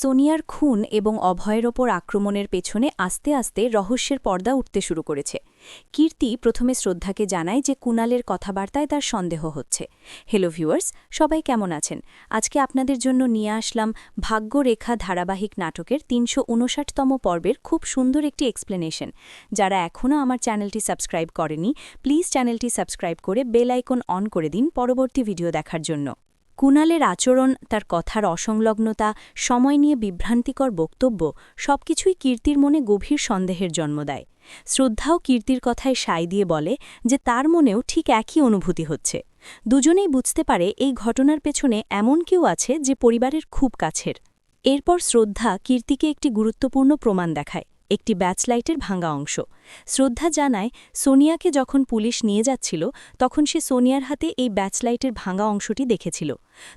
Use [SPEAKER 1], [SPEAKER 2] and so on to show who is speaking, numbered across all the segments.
[SPEAKER 1] সোনিয়ার খুন এবং অভয়ের ওপর আক্রমণের পেছনে আস্তে আস্তে রহস্যের পর্দা উঠতে শুরু করেছে। কীর্তি প্রথমে শ্রদ্ধাকে জানায় যে কুণালের কথাবার্তায় তার সন্দেহ হচ্ছে। হ্যালো ভিউয়ার্স সবাই কেমন আছেন? আজকে আপনাদের জন্য নিয়ে আসলাম ভাগ্যরেখা ধারাবাহিক নাটকের তিনশো উনষাটতম পর্বের খুব সুন্দর একটি এক্সপ্লেনেশন যারা এখনও আমার চ্যানেলটি সাবস্ক্রাইব করেনি প্লিজ চ্যানেলটি সাবস্ক্রাইব করে বেল আইকন অন করে দিন পরবর্তী ভিডিও দেখার জন্য। কুণালের আচরণ, তার কথার অসংলগ্নতা, সময় নিয়ে বিভ্রান্তিকর বক্তব্য সবকিছুই কীর্তির মনে গভীর সন্দেহের জন্ম দেয়। শ্রদ্ধাও কীর্তির কথায় সাই দিয়ে বলে যে তার মনেও ঠিক একই অনুভূতি হচ্ছে। দুজনেই বুঝতে পারে এই ঘটনার পেছনে এমন কেউ আছে যে পরিবারের খুব কাছের। এরপর শ্রদ্ধা কীর্তিকে একটি গুরুত্বপূর্ণ প্রমাণ দেখায়। একটি ব্যাচলাইটের ভাঙা অংশ। শ্রদ্ধা জানায়, সোনিয়াকে যখন পুলিশ নিয়ে যাচ্ছিল, তখন সে সোনিয়ার হাতে এই ব্যাচলাইটের ভাঙা অংশটি দেখেছিল।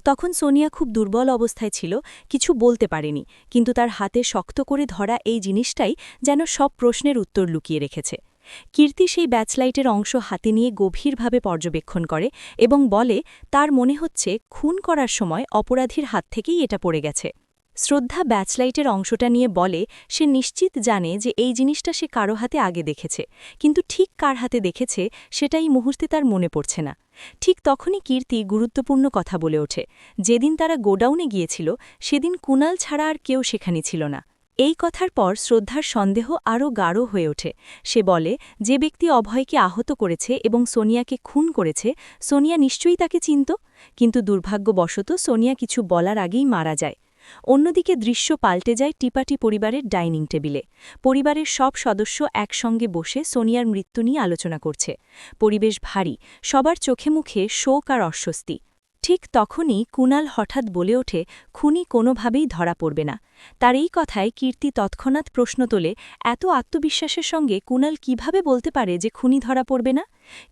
[SPEAKER 1] তখন সোনিয়া খুব দুর্বল অবস্থায় ছিল, কিছু বলতে পারেনি, কিন্তু তার হাতে শক্ত করে ধরা এই জিনিসটাই যেন সব প্রশ্নের উত্তর লুকিয়ে রেখেছে। কীর্তি সেই ব্যাচলাইটের অংশ হাতে নিয়ে গভীরভাবে পর্যবেক্ষণ করে এবং বলে, তার মনে হচ্ছে, খুন করার সময় অপরাধীর হাত থেকেই এটা পড়ে গেছে। শ্রদ্ধা ব্যাচলাইটের অংশটা নিয়ে বলে, সে নিশ্চিত জানে যে এই জিনিসটা সে কারও হাতে আগে দেখেছে, কিন্তু ঠিক কার হাতে দেখেছে সেটাই মুহূর্তে তার মনে পড়ছে না। ঠিক তখনই কীর্তি গুরুত্বপূর্ণ কথা বলে ওঠে, যেদিন তারা গোডাউনে গিয়েছিল, সেদিন কুনাল ছাড়া আর কেউ সেখানে ছিল না। এই কথার পর শ্রদ্ধার সন্দেহ আরও গাঢ় হয়ে ওঠে। সে বলে, যে ব্যক্তি অভয়কে আহত করেছে এবং সোনিয়াকে খুন করেছে, সোনিয়া নিশ্চয়ই তাকে চিনত? কিন্তু দুর্ভাগ্যবশত সোনিয়া কিছু বলার আগেই মারা যায়। অন্যদিকে দৃশ্য পাল্টে যায় টিপাটি পরিবারের ডাইনিং টেবিলে। পরিবারের সব সদস্য একসঙ্গে বসে সোনিয়ার মৃত্যু নিয়ে আলোচনা করছে। পরিবেশ ভারী, সবার চোখে মুখে শোক আর অস্বস্তি। ঠিক তখনই কুনাল হঠাৎ বলে ওঠে, খুনি কোনোভাবেই ধরা পড়বে না। তার এই কথায় কীর্তি তৎক্ষণাৎ প্রশ্ন তোলে, এত আত্মবিশ্বাসের সঙ্গে কুনাল কীভাবে বলতে পারে যে খুনি ধরা পড়বে না?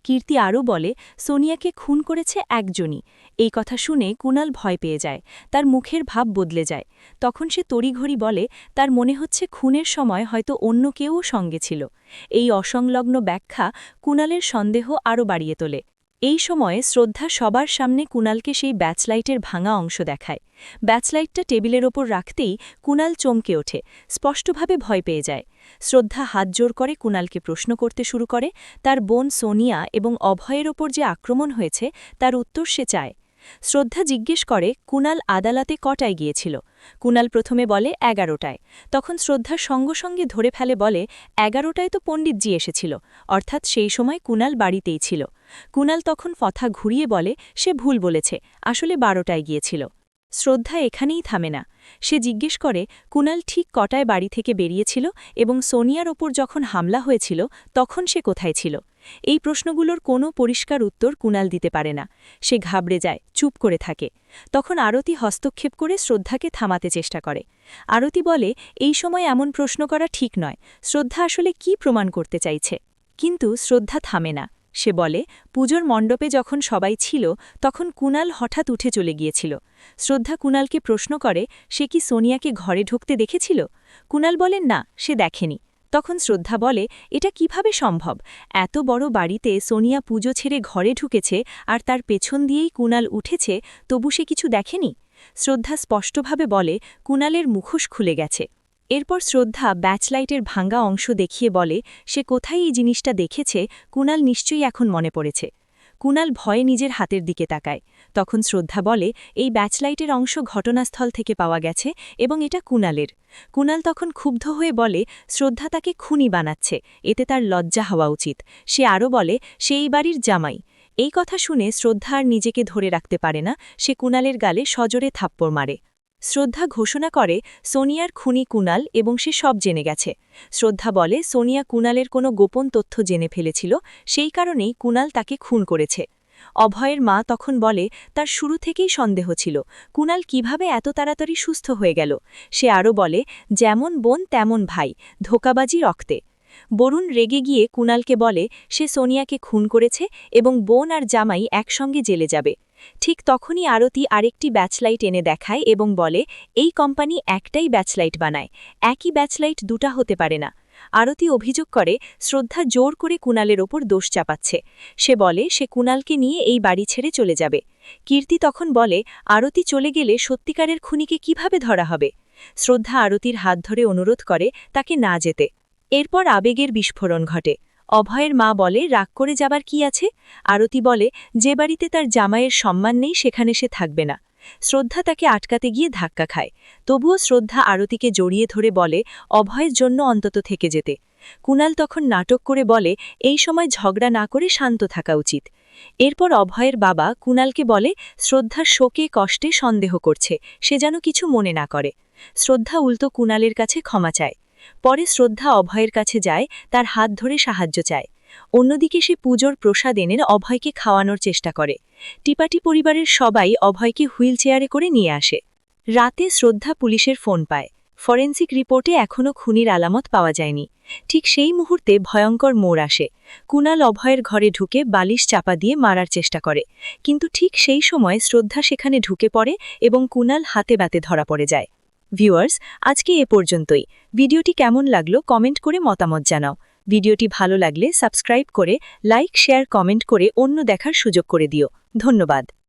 [SPEAKER 1] কীর্তি আরও বলে, সোনিয়াকে খুন করেছে একজনই। এই কথা শুনে কুনাল ভয় পেয়ে যায়, তার মুখের ভাব বদলে যায়। তখন সে তড়িঘড়ি বলে, তার মনে হচ্ছে খুনের সময় হয়তো অন্য কেউও সঙ্গে ছিল। এই অসংলগ্ন ব্যাখ্যা কুনালের সন্দেহ আরও বাড়িয়ে তোলে। এই সময়ে শ্রদ্ধা সবার সামনে কুনালকে সেই ব্যাচলাইটের ভাঙা অংশ দেখায়। ব্যাচলাইটটা টেবিলের ওপর রাখতেই কুনাল চমকে ওঠে, স্পষ্টভাবে ভয় পেয়ে যায়। শ্রদ্ধা হাত জোর করে কুনালকে প্রশ্ন করতে শুরু করে, তার বোন সোনিয়া এবং অভয়ের ওপর যে আক্রমণ হয়েছে, তার উত্তর সে চায়। শ্রদ্ধা জিজ্ঞেস করে, কুনাল আদালতে কটায় গিয়েছিল? কুনাল প্রথমে বলে, এগারোটায়। তখন শ্রদ্ধা সঙ্গে সঙ্গে ধরে ফেলে বলে, এগারোটায় তো পণ্ডিতজি এসেছিল। অর্থাৎ সেই সময় কুনাল বাড়িতেই ছিল। কুনাল তখন ফথা ঘুরিয়ে বলে, সে ভুল বলেছে, আসলে বারোটায় গিয়েছিল। শ্রদ্ধা এখানেই থামে না। সে জিজ্ঞেস করে, কুনাল ঠিক কটায় বাড়ি থেকে বেরিয়েছিল এবং সোনিয়ার ওপর যখন হামলা হয়েছিল, তখন সে কোথায় ছিল? এই প্রশ্নগুলোর কোনো পরিষ্কার উত্তর কুনাল দিতে পারে না। সে ঘাবড়ে যায়, চুপ করে থাকে। তখন আরতি হস্তক্ষেপ করে শ্রদ্ধাকে থামাতে চেষ্টা করে। আরতি বলে, এই সময় এমন প্রশ্ন করা ঠিক নয়। শ্রদ্ধা আসলে কি প্রমাণ করতে চাইছে? কিন্তু শ্রদ্ধা থামে না। সে বলে, পুজোর মণ্ডপে যখন সবাই ছিল, তখন কুনাল হঠাৎ উঠে চলে গিয়েছিল। শ্রদ্ধা কুনালকে প্রশ্ন করে, সে কি সোনিয়াকে ঘরে ঢুকতে দেখেছিল? কুনাল বলেন না, সে দেখেনি। তখন শ্রদ্ধা বলে, এটা কীভাবে সম্ভব? এত বড় বাড়িতে সোনিয়া পুজো ছেড়ে ঘরে ঢুকেছে আর তার পেছন দিয়েই কুনাল উঠেছে, তবু সে কিছু দেখেনি? শ্রদ্ধা স্পষ্টভাবে বলে, কুনালের মুখোশ খুলে গেছে। এরপর শ্রদ্ধা ব্যাচলাইটের ভাঙ্গা অংশ দেখিয়ে বলে, সে কোথায় এই জিনিসটা দেখেছে? কুনাল নিশ্চয়ই এখন মনে পড়েছে। কুনাল ভয়ে নিজের হাতের দিকে তাকায়। তখন শ্রদ্ধা বলে, এই ব্যাচলাইটের অংশ ঘটনাস্থল থেকে পাওয়া গেছে এবং এটা কুনালের। কুনাল তখন ক্ষুব্ধ হয়ে বলে, শ্রদ্ধা তাকে খুনি বানাচ্ছে, এতে তার লজ্জা হওয়া উচিত। সে আরও বলে, সে এই বাড়ির জামাই। এই কথা শুনে শ্রদ্ধা আর নিজেকে ধরে রাখতে পারে না, সে কুনালের গালে সজোরে থাপ্পড় মারে। শ্রদ্ধা ঘোষণা করে, সোনিয়ার খুনি কুনাল এবং সে সব জেনে গেছে। শ্রদ্ধা বলে, সোনিয়া কুনালের কোনো গোপন তথ্য জেনে ফেলেছিল, সেই কারণেই কুনাল তাকে খুন করেছে। অভয়ের মা তখন বলে, তার শুরু থেকেই সন্দেহ ছিল কুনাল কীভাবে এত তাড়াতাড়ি সুস্থ হয়ে গেল? সে আরও বলে, যেমন বোন তেমন ভাই, ধোকাবাজি রক্তে। বরুণ রেগে গিয়ে কুনালকে বলে, সে সোনিয়াকে খুন করেছে এবং বোন আর জামাই একসঙ্গে জেলে যাবে। ঠিক তখনই আরতি আরেকটি ব্যাচলাইট এনে দেখায় এবং বলে, এই কোম্পানি একটাই ব্যাচলাইট বানায়, একই ব্যাচলাইট দুটা হতে পারে না। আরতি অভিযোগ করে, শ্রদ্ধা জোর করে কুনালের ওপর দোষ চাপাচ্ছে। সে বলে, সে কুনালকে নিয়ে এই বাড়ি ছেড়ে চলে যাবে। কীর্তি তখন বলে, আরতি চলে গেলে সত্যিকারের খুনিকে কীভাবে ধরা হবে?
[SPEAKER 2] শ্রদ্ধা আরতির হাত ধরে অনুরোধ করে, তাকে না যেতে। এরপর আবেগের বিস্ফোরণ ঘটে। অভয়ের মা বলে, রাগ করে যাবার কি আছে? আরতি বলে, যে বাড়িতে তার জামাইয়ের সম্মান নেই, সেখানে সে থাকবে না। শ্রদ্ধা তাকে আটকাতে গিয়ে ধাক্কা খায়। তবুও শ্রদ্ধা আরতিকে জড়িয়ে ধরে বলে, অভয়ের জন্য অন্তত থেকে যেতে। কুণাল তখন নাটক করে বলে, এই সময় ঝগড়া না করে শান্ত থাকা উচিত। এরপর অভয়ের বাবা কুণালকে বলে, শ্রদ্ধার শোকে, কষ্টে সন্দেহ করছে, সে যেন কিছু মনে না করে। শ্রদ্ধা উল্টো কুণালের কাছে ক্ষমা চায়। পরে শ্রদ্ধা অভয়ের কাছে যায়, তার হাত ধরে সাহায্য চায়। অন্যদিকে সে পুজোর প্রসাদ এনে অভয়কে খাওয়ানোর চেষ্টা করে। টিপাটি পরিবারের সবাই অভয়কে হুইল চেয়ারে করে নিয়ে আসে। রাতে শ্রদ্ধা পুলিশের ফোন পায়। ফরেন্সিক রিপোর্টে এখনও খুনির আলামত পাওয়া যায়নি। ঠিক সেই মুহূর্তে ভয়ঙ্কর মোড় আসে। কুণাল অভয়ের ঘরে ঢুকে বালিশ চাপা দিয়ে মারার চেষ্টা করে। কিন্তু ঠিক সেই সময় শ্রদ্ধা সেখানে ঢুকে পড়ে এবং কুনাল হাতে বাতে ধরা পড়ে যায়। ভিউয়ার্স আজকে এ পর্যন্তই। ভিডিওটি কেমন লাগল কমেন্ট করে মতামত জানাও। ভিডিওটি ভালো লাগলে সাবস্ক্রাইব করে, লাইক, শেয়ার, কমেন্ট করে অন্য দেখার সুযোগ করে দিও। ধন্যবাদ।